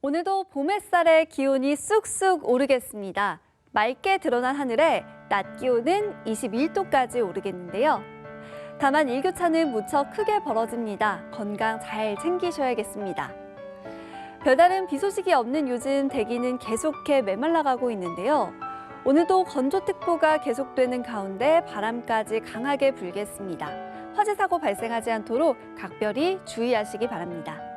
오늘도 봄 햇살에 기온이 쑥쑥 오르겠습니다. 맑게 드러난 하늘에 낮 기온은 21도까지 오르겠는데요. 다만 일교차는 무척 크게 벌어집니다. 건강 잘 챙기셔야겠습니다. 별다른 비 소식이 없는 요즘 대기는 계속해 메말라가고 있는데요. 오늘도 건조특보가 계속되는 가운데 바람까지 강하게 불겠습니다. 화재 사고 발생하지 않도록 각별히 주의하시기 바랍니다.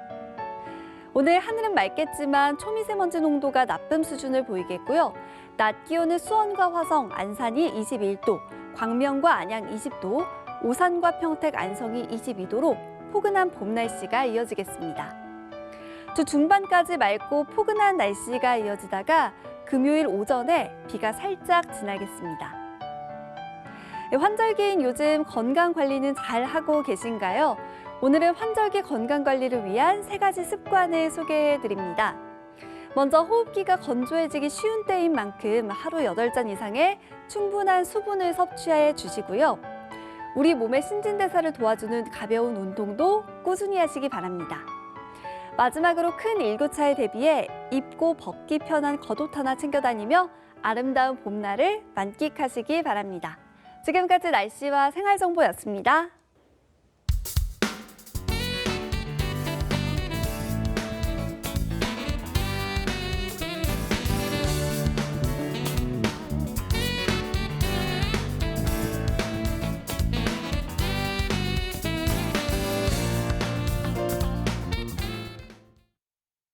오늘 하늘은 맑겠지만 초미세먼지 농도가 나쁨 수준을 보이겠고요. 낮 기온은 수원과 화성, 안산이 21도, 광명과 안양 20도, 오산과 평택, 안성이 22도로 포근한 봄 날씨가 이어지겠습니다. 주 중반까지 맑고 포근한 날씨가 이어지다가 금요일 오전에 비가 살짝 지나겠습니다. 네, 환절기인 요즘 건강 관리는 잘 하고 계신가요? 오늘은 환절기 건강 관리를 위한 세 가지 습관을 소개해 드립니다. 먼저 호흡기가 건조해지기 쉬운 때인 만큼 하루 여덟 잔 이상의 충분한 수분을 섭취해 주시고요. 우리 몸의 신진대사를 도와주는 가벼운 운동도 꾸준히 하시기 바랍니다. 마지막으로 큰 일교차에 대비해 입고 벗기 편한 겉옷 하나 챙겨 다니며 아름다운 봄날을 만끽하시기 바랍니다. 지금까지 날씨와 생활 정보였습니다.